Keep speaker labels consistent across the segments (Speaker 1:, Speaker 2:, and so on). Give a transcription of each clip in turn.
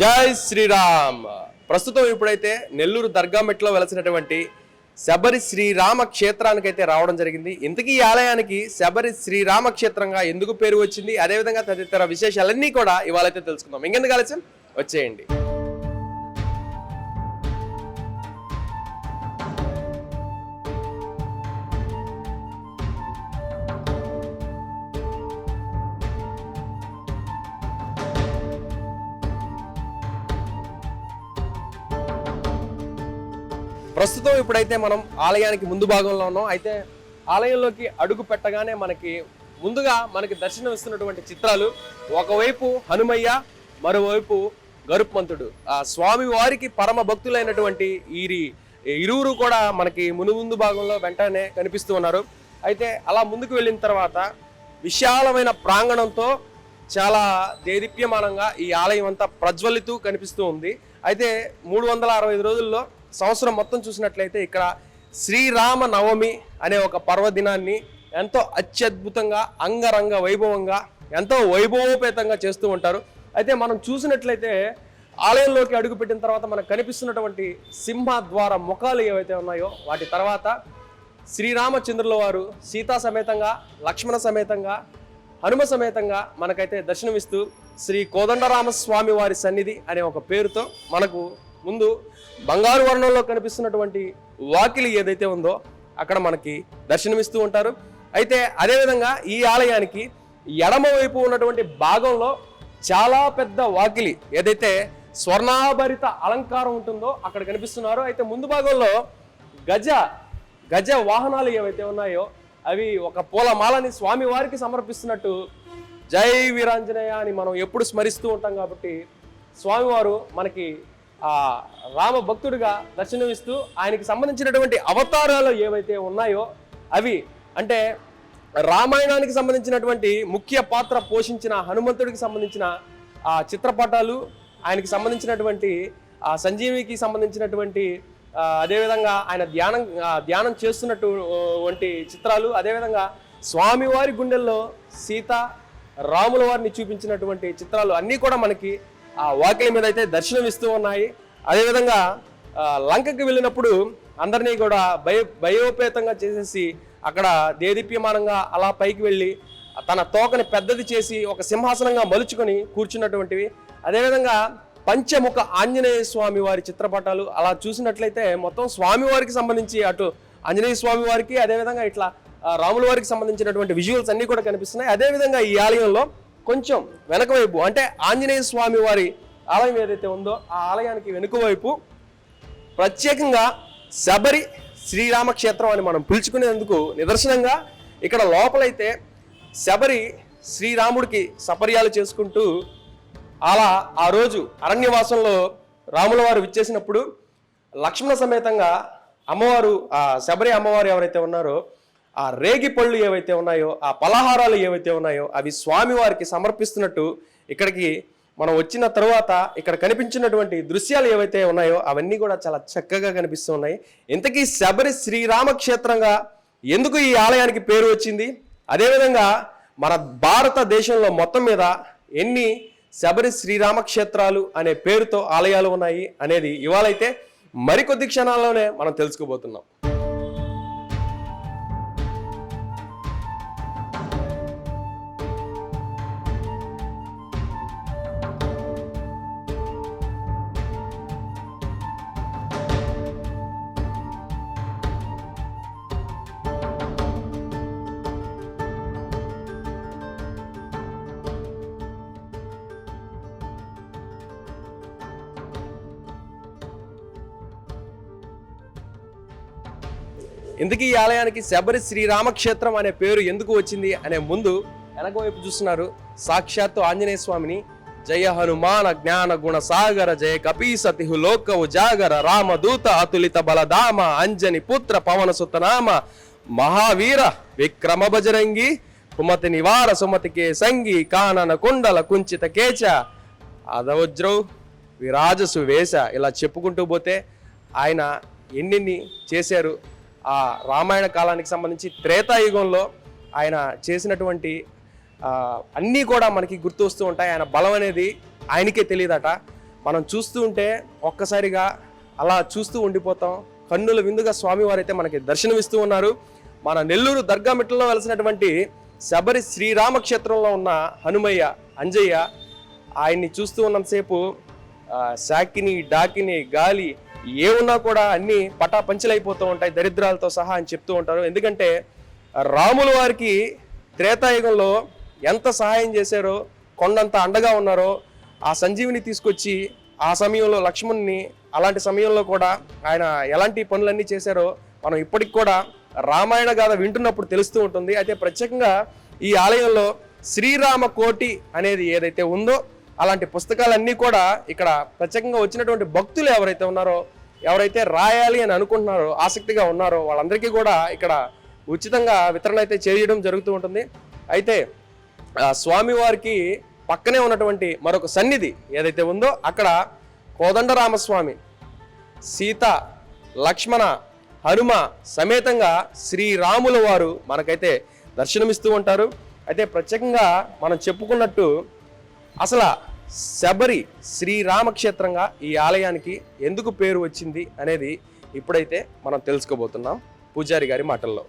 Speaker 1: జై శ్రీరామ్. ప్రస్తుతం ఇప్పుడైతే నెల్లూరు దర్గా మెట్లో వెలసినటువంటి శబరి శ్రీరామ క్షేత్రానికైతే రావడం జరిగింది. ఇంతకీ ఈ ఆలయానికి శబరి శ్రీరామ క్షేత్రంగా ఎందుకు పేరు వచ్చింది? అదేవిధంగా తదితర విశేషాలన్నీ కూడా ఇవాళైతే తెలుసుకుందాం. ఇంకెందుకు ఆలస్యం? వచ్చేయండి. ప్రస్తుతం ఇప్పుడైతే మనం ఆలయానికి ముందు భాగంలో ఉన్నాం. అయితే ఆలయంలోకి అడుగు పెట్టగానే మనకి ముందుగా మనకి దర్శనం ఇస్తున్నటువంటి చిత్రాలు. ఒకవైపు హనుమయ్య మరోవైపు గరుత్మంతుడు. ఆ స్వామి వారికి పరమ భక్తులైనటువంటి ఈరి ఇరువురు కూడా మనకి మును ముందు భాగంలో వెంటనే కనిపిస్తూ ఉన్నారు. అయితే అలా ముందుకు వెళ్ళిన తర్వాత విశాలమైన ప్రాంగణంతో చాలా దేదీప్యమానంగా ఈ ఆలయం అంతా ప్రజ్వలితూ కనిపిస్తూ ఉంది. అయితే మూడు వందల అరవై ఐదు రోజుల్లో సంవత్సరం మొత్తం చూసినట్లయితే ఇక్కడ శ్రీరామ నవమి అనే ఒక పర్వదినాన్ని ఎంతో అత్యద్భుతంగా అంగరంగ వైభవంగా ఎంతో వైభవోపేతంగా చేస్తూ ఉంటారు. అయితే మనం చూసినట్లయితే ఆలయంలోకి అడుగుపెట్టిన తర్వాత మనకు కనిపిస్తున్నటువంటి సింహ ద్వార ముఖాలు ఏవైతే ఉన్నాయో వాటి తర్వాత శ్రీరామచంద్రుల వారు సీతా సమేతంగా లక్ష్మణ సమేతంగా హనుమ సమేతంగా మనకైతే దర్శనమిస్తూ శ్రీ కోదండరామస్వామి వారి సన్నిధి అనే ఒక పేరుతో మనకు ముందు బంగారు వర్ణంలో కనిపిస్తున్నటువంటి వాకిలి ఏదైతే ఉందో అక్కడ మనకి దర్శనమిస్తూ ఉంటారు. అయితే అదేవిధంగా ఈ ఆలయానికి ఎడమ వైపు ఉన్నటువంటి భాగంలో చాలా పెద్ద వాకిలి ఏదైతే స్వర్ణాభరిత అలంకారం ఉంటుందో అక్కడ కనిపిస్తున్నారు. అయితే ముందు భాగంలో గజ గజ వాహనాలు ఏవైతే ఉన్నాయో అవి ఒక పూలమాలని స్వామి వారికి సమర్పిస్తున్నట్టు జై వీరాంజనేయ అని మనం ఎప్పుడు స్మరిస్తూ ఉంటాం కాబట్టి స్వామివారు మనకి ఆ రామ భక్తుడిగా దర్శనమిస్తూ ఆయనకి సంబంధించినటువంటి అవతారాలు ఏవైతే ఉన్నాయో అవి అంటే రామాయణానికి సంబంధించినటువంటి ముఖ్య పాత్ర పోషించిన హనుమంతుడికి సంబంధించిన ఆ చిత్రపటాలు ఆయనకి సంబంధించినటువంటి ఆ సంజీవికి సంబంధించినటువంటి అదేవిధంగా ఆయన ధ్యానం ధ్యానం చేస్తున్నట్టు వంటి చిత్రాలు అదేవిధంగా స్వామివారి గుండెల్లో సీత రాముల వారిని చూపించినటువంటి చిత్రాలు అన్నీ కూడా మనకి ఆ వాకిలి మీద అయితే దర్శనమిస్తూ ఉన్నాయి. అదేవిధంగా లంకకి వెళ్ళినప్పుడు అందరినీ కూడా భయ భయోపేతంగా చేసేసి అక్కడ దేదీప్యమానంగా అలా పైకి వెళ్ళి తన తోకని పెద్దది చేసి ఒక సింహాసనంగా మలుచుకొని కూర్చున్నటువంటివి. అదేవిధంగా పంచముఖ ఆంజనేయ స్వామి వారి చిత్రపటాలు అలా చూసినట్లయితే మొత్తం స్వామివారికి సంబంధించి అటు ఆంజనేయ స్వామి వారికి అదేవిధంగా ఇట్లా రాముల వారికి సంబంధించినటువంటి విజువల్స్ అన్నీ కూడా కనిపిస్తున్నాయి. అదేవిధంగా ఈ ఆలయంలో కొంచెం వెనక వైపు అంటే ఆంజనేయ స్వామి వారి ఆలయం ఏదైతే ఉందో ఆ ఆలయానికి వెనుక వైపు ప్రత్యేకంగా శబరి శ్రీరామక్షేత్రం అని మనం పిలుచుకునేందుకు నిదర్శనంగా ఇక్కడ లోపలైతే శబరి శ్రీరాముడికి సపర్యాలు చేసుకుంటూ అలా ఆ రోజు అరణ్యవాసంలో రాముల వారు విచ్చేసినప్పుడు లక్ష్మణ సమేతంగా అమ్మవారు ఆ శబరి అమ్మవారు ఎవరైతే ఉన్నారో ఆ రేగి పళ్ళు ఏవైతే ఉన్నాయో ఆ పలహారాలు ఏవైతే ఉన్నాయో అవి స్వామి వారికి సమర్పిస్తున్నట్టు ఇక్కడికి మనం వచ్చిన తర్వాత ఇక్కడ కనిపించినటువంటి దృశ్యాలు ఏవైతే ఉన్నాయో అవన్నీ కూడా చాలా చక్కగా కనిపిస్తూ ఉన్నాయి. ఇంతకీ శబరి శ్రీరామక్షేత్రంగా ఎందుకు ఈ ఆలయానికి పేరు వచ్చింది? అదేవిధంగా మన భారతదేశంలో మొత్తం మీద ఎన్ని శబరి శ్రీరామ క్షేత్రాలు అనే పేరుతో ఆలయాలు ఉన్నాయి అనేది ఇవాళైతే మరికొద్ది క్షణాల్లోనే మనం తెలుసుకోబోతున్నాం. ఇందుకు ఈ ఆలయానికి శబరి శ్రీరామక్షేత్రం అనే పేరు ఎందుకు వచ్చింది అనే ముందు వెనక వైపు చూస్తున్నారు సాక్షాత్తు ఆంజనేయ స్వామిని. జయ హనుమాన జ్ఞాన గుణ సాగర జయ కపీసతిహు లోక ఉజాగర రామదూత అతులిత బలధామ అంజని పుత్ర పవన సుతనామ మహావీర విక్రమ బజరంగి కుమతి నివార సుమతికే సంగి కానన కుండల కుంచిత కేచ అధవజ్రౌ విరాజసు వేష ఇలా చెప్పుకుంటూ పోతే ఆయన ఎన్నెన్ని చేశారు? ఆ రామాయణ కాలానికి సంబంధించి త్రేతాయుగంలో ఆయన చేసినటువంటి అన్నీ కూడా మనకి గుర్తు వస్తూ ఉంటాయి. ఆయన బలం అనేది ఆయనకే తెలియదట. మనం చూస్తూ ఉంటే ఒక్కసారిగా అలా చూస్తూ ఉండిపోతాం. కన్నుల విందుగా స్వామివారు అయితే మనకి దర్శనమిస్తూ ఉన్నారు. మన నెల్లూరు దర్గా మిట్టలో వెలిసినటువంటి శబరి శ్రీరామక్షేత్రంలో ఉన్న హనుమయ్య అంజయ్య ఆయన్ని చూస్తూ ఉన్నంతసేపు ఆ, శాకిని డాకిని గాలి ఏ ఉన్నా కూడా అన్ని పటా పంచలైపోతూ ఉంటాయి దరిద్రాలతో సహా అని చెప్తూ ఉంటారు. ఎందుకంటే రాముల వారికి త్రేతాయుగంలో ఎంత సహాయం చేశారో కొండంత అండగా ఉన్నారో ఆ సంజీవిని తీసుకొచ్చి ఆ సమయంలో లక్ష్మణ్ని అలాంటి సమయంలో కూడా ఆయన ఎలాంటి పనులన్నీ చేశారో మనం ఇప్పటికి కూడా రామాయణ గాథ వింటున్నప్పుడు తెలుస్తూ ఉంటుంది. అయితే ప్రత్యేకంగా ఈ ఆలయంలో శ్రీరామ కోటి అనేది ఏదైతే ఉందో అలాంటి పుస్తకాలన్నీ కూడా ఇక్కడ ప్రత్యేకంగా వచ్చినటువంటి భక్తులు ఎవరైతే ఉన్నారో ఎవరైతే రాయాలి అని అనుకుంటున్నారో ఆసక్తిగా ఉన్నారో వాళ్ళందరికీ కూడా ఇక్కడ ఉచితంగా వితరణ అయితే చేయడం జరుగుతూ ఉంటుంది. అయితే ఆ స్వామివారికి పక్కనే ఉన్నటువంటి మరొక సన్నిధి ఏదైతే ఉందో అక్కడ కోదండరామస్వామి సీత లక్ష్మణ హనుమ సమేతంగా శ్రీరాముల వారు మనకైతే దర్శనమిస్తూ ఉంటారు. అయితే ప్రత్యేకంగా మనం చెప్పుకున్నట్టు అసలు శబరి శ్రీరామక్షేత్రంగా ఈ ఆలయానికి ఎందుకు పేరు వచ్చింది అనేది ఇప్పుడైతే మనం తెలుసుకోబోతున్నాం పూజారి గారి మాటల్లో.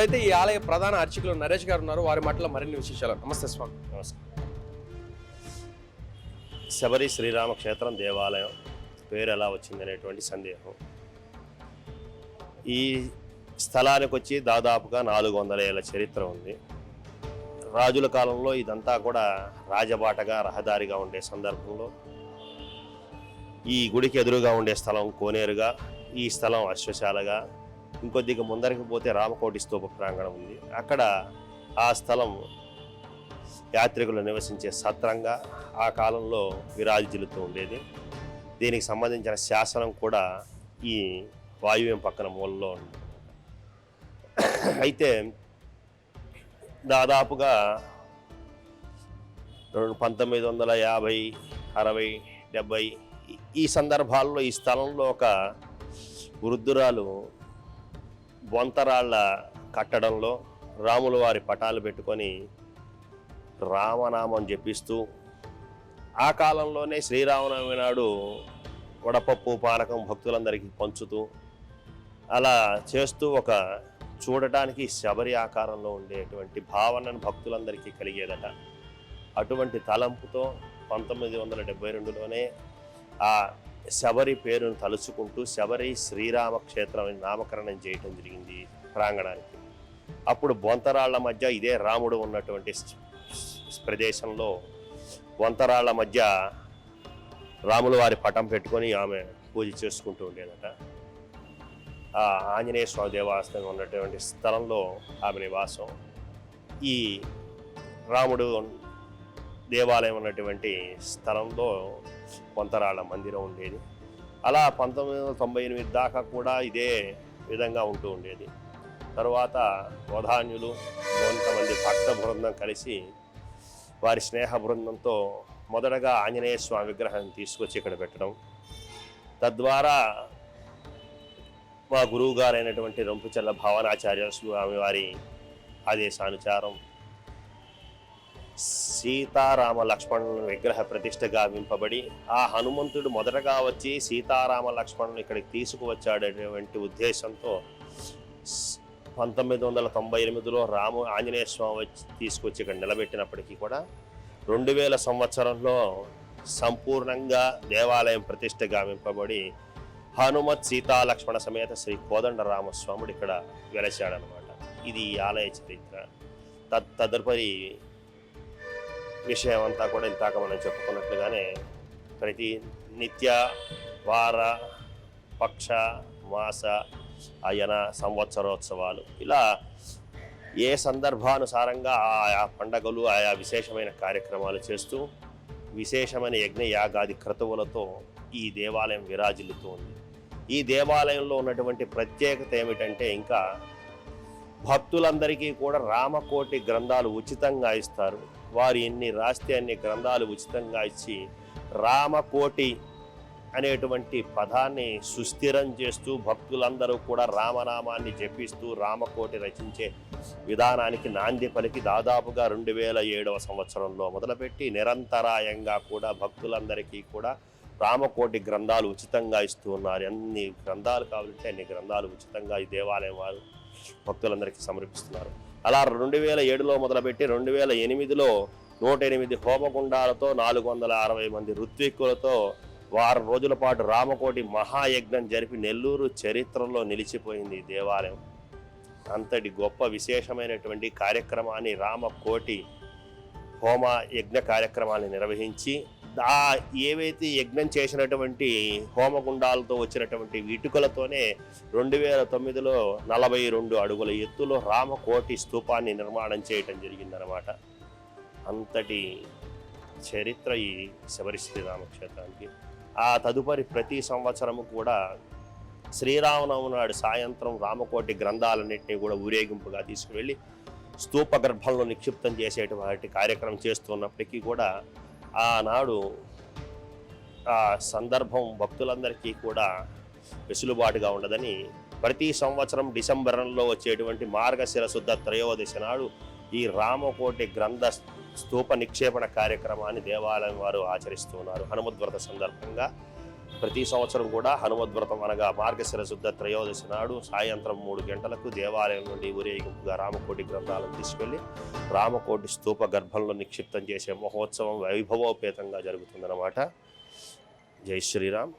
Speaker 1: ఇప్పుడైతే ఈ ఆలయ ప్రధాన అర్చకులు నరేష్ గారు ఉన్నారు. వారి మాటలో మరిన్ని విశేషాలు. నమస్తే స్వామి.
Speaker 2: నమస్కారం. శబరి శ్రీరామక్షేత్రం దేవాలయం పేరు ఎలా వచ్చింది అనేటువంటి సందేహం. ఈ స్థలానికి వచ్చి దాదాపుగా నాలుగు వందల ఏళ్ళ చరిత్ర ఉంది. రాజుల కాలంలో ఇదంతా కూడా రాజబాటగా రహదారిగా ఉండే సందర్భంలో ఈ గుడికి ఎదురుగా ఉండే స్థలం కోనేరుగా ఈ స్థలం అశ్వశాలగా ఇంకొద్దిగా ముందరికి పోతే రామకోటి స్తూప ప్రాంగణం ఉంది. అక్కడ ఆ స్థలం యాత్రికులు నివసించే సత్రంగా ఆ కాలంలో విరాజిల్లుతూ ఉండేది. దీనికి సంబంధించిన శాసనం కూడా ఈ వాయువ్యం పక్కన మూలలో ఉంది. అయితే దాదాపుగా రెండు పంతొమ్మిది వందల యాభై అరవై డెబ్భై ఈ- ఈ సందర్భాల్లో ఈ స్థలంలో ఒక వృద్ధురాలు బొంతరాళ్ళ కట్టడంలో రాముల వారి పటాలు పెట్టుకొని రామనామం జపిస్తూ ఆ కాలంలోనే శ్రీరామనవమి నాడు వడపప్పు పానకం భక్తులందరికీ పంచుతూ అలా చేస్తూ ఒక చూడటానికి శబరి ఆకారంలో ఉండేటువంటి భావనను భక్తులందరికీ కలిగేదట. అటువంటి తలంపుతో పంతొమ్మిది వందల డెబ్బై రెండులోనే ఆ శబరి పేరును తలుచుకుంటూ శబరి శ్రీరామ క్షేత్రం అని నామకరణం చేయటం జరిగింది ప్రాంగణానికి. అప్పుడు బొంతరాళ్ళ మధ్య ఇదే రాముడు ఉన్నటువంటి ప్రదేశంలో బొంతరాళ్ళ మధ్య రాముల వారి పటం పెట్టుకొని ఆమె పూజ చేసుకుంటూ ఉండేదట. ఆ ఆంజనేయ స్వామి దేవాలయం ఉన్నటువంటి స్థలంలో ఆమె నివాసం. ఈ రాముడు దేవాలయం ఉన్నటువంటి స్థలంలో కొంతరాళ్ళ మందిరం ఉండేది. అలా పంతొమ్మిది వందల తొంభై ఎనిమిది దాకా కూడా ఇదే విధంగా ఉంటూ ఉండేది. తరువాత వధాన్యులు కొంతమంది భక్త బృందం కలిసి వారి స్నేహ బృందంతో మొదటగా ఆంజనేయ స్వామి విగ్రహాన్ని తీసుకొచ్చి ఇక్కడ పెట్టడం. తద్వారా మా గురువు గారైనటువంటి రంపుచల్ల భావనాచార్య స్వామి వారి ఆదేశానుచారం సీతారామ లక్ష్మణుల విగ్రహ ప్రతిష్ట గావింపబడి ఆ హనుమంతుడు మొదటగా వచ్చి సీతారామ లక్ష్మణుని ఇక్కడికి తీసుకువచ్చాడనేటువంటి ఉద్దేశంతో పంతొమ్మిది వందల తొంభై ఎనిమిదిలో రాము ఆంజనేయ స్వామి వచ్చి తీసుకొచ్చి ఇక్కడ నిలబెట్టినప్పటికీ కూడా రెండు వేల సంవత్సరంలో సంపూర్ణంగా దేవాలయం ప్రతిష్ట గావింపబడి హనుమత్ సీతా లక్ష్మణ సమేత శ్రీ కోదండ రామస్వాముడు ఇక్కడ వెలసాడనమాట ఇది ఆలయ చరిత్ర. తద్ తదుపరి విషయం అంతా కూడా ఇంతాక మనం చెప్పుకున్నట్లుగానే ప్రతి నిత్య వార పక్ష మాస అయన సంవత్సరోత్సవాలు. ఇలా ఏ సందర్భానుసారంగా ఆయా పండగలు ఆయా విశేషమైన కార్యక్రమాలు చేస్తూ విశేషమైన యజ్ఞ యాగాది క్రతువులతో ఈ దేవాలయం విరాజిల్లుతోంది. ఈ దేవాలయంలో ఉన్నటువంటి ప్రత్యేకత ఏమిటంటే ఇంకా భక్తులందరికీ కూడా రామకోటి గ్రంథాలు ఉచితంగా ఇస్తారు. వారు ఎన్ని రాస్తే అన్ని గ్రంథాలు ఉచితంగా ఇచ్చి రామకోటి అనేటువంటి పదాన్ని సుస్థిరం చేస్తూ భక్తులందరూ కూడా రామనామాన్ని జపిస్తూ రామకోటి రచించే విధానానికి నాంది పలికి దాదాపుగా రెండు వేల ఏడవ సంవత్సరంలో మొదలుపెట్టి నిరంతరాయంగా కూడా భక్తులందరికీ కూడా రామకోటి గ్రంథాలు ఉచితంగా ఇస్తూ ఉన్నారు. ఎన్ని గ్రంథాలు కావాలంటే అన్ని గ్రంథాలు ఉచితంగా ఈ దేవాలయం వారు భక్తులందరికీ సమర్పిస్తున్నారు. అలా రెండు వేల ఏడులో మొదలుపెట్టి రెండు వేల ఎనిమిదిలో నూట ఎనిమిది హోమగుండాలతో నాలుగు వందల అరవై మంది ఋత్విక్కులతో వారం రోజుల పాటు రామకోటి మహాయజ్ఞం జరిపి నెల్లూరు చరిత్రలో నిలిచిపోయింది ఈ దేవాలయం. అంతటి గొప్ప విశేషమైనటువంటి కార్యక్రమాన్ని రామకోటి హోమ యజ్ఞ కార్యక్రమాన్ని నిర్వహించి దా ఏవైతే యజ్ఞం చేసినటువంటి హోమగుండాలతో వచ్చినటువంటి ఇటుకలతోనే రెండు వేల తొమ్మిదిలో నలభై రెండు అడుగుల ఎత్తులో రామకోటి స్తూపాన్ని నిర్మాణం చేయటం జరిగిందనమాట అంతటి చరిత్ర ఈ శబరి శ్రీరామక్షేత్రానికి ఆ తదుపరి ప్రతి సంవత్సరము కూడా శ్రీరామనవమి నాడు సాయంత్రం రామకోటి గ్రంథాలన్నింటినీ కూడా ఊరేగింపుగా తీసుకువెళ్ళి స్తూప గర్భంలో నిక్షిప్తం చేసేటువంటి కార్యక్రమం చేస్తున్నప్పటికీ కూడా ఆనాడు ఆ సందర్భం భక్తులందరికీ కూడా వెసులుబాటుగా ఉండదని ప్రతి సంవత్సరం డిసెంబర్లో వచ్చేటువంటి మార్గశిర శుద్ధ త్రయోదశి నాడు ఈ రామకోటి గ్రంథ స్తూప నిక్షేపణ కార్యక్రమాన్ని దేవాలయం వారు ఆచరిస్తున్నారు హనుమద్వ్రత సందర్భంగా ప్రతి సంవత్సరం కూడా హనుమద్వ్రతం అనగా మార్గశిర శుద్ధ త్రయోదశి నాడు సాయంత్రం మూడు గంటలకు దేవాలయం నుండి ఊరేగింపుగా రామకోటి గ్రంథాలను తీసుకెళ్ళి రామకోటి స్తూప గర్భంలో నిక్షిప్తం చేసే మహోత్సవం వైభవోపేతంగా జరుగుతుందన్నమాట. జై శ్రీరామ్.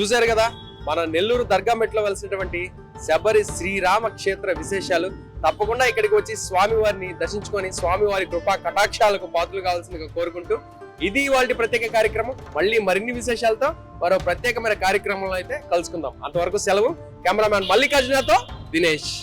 Speaker 1: చూశారు కదా? మన నెల్లూరు దర్గా మెట్లో వెలిసినటువంటి శబరి శ్రీరామ క్షేత్ర విశేషాలు. తప్పకుండా ఇక్కడికి వచ్చి స్వామి వారిని దర్శించుకొని స్వామివారి కృపా కటాక్షాలకు పాత్రలు కావాల్సిందిగా కోరుకుంటూ ఇది వాళ్ళ ప్రత్యేక కార్యక్రమం. మళ్ళీ మరిన్ని విశేషాలతో మరో ప్రత్యేకమైన కార్యక్రమంలో అయితే కలుసుకుందాం. అంతవరకు సెలవు. కెమెరామ్యాన్ మల్లికార్జునతో దినేష్.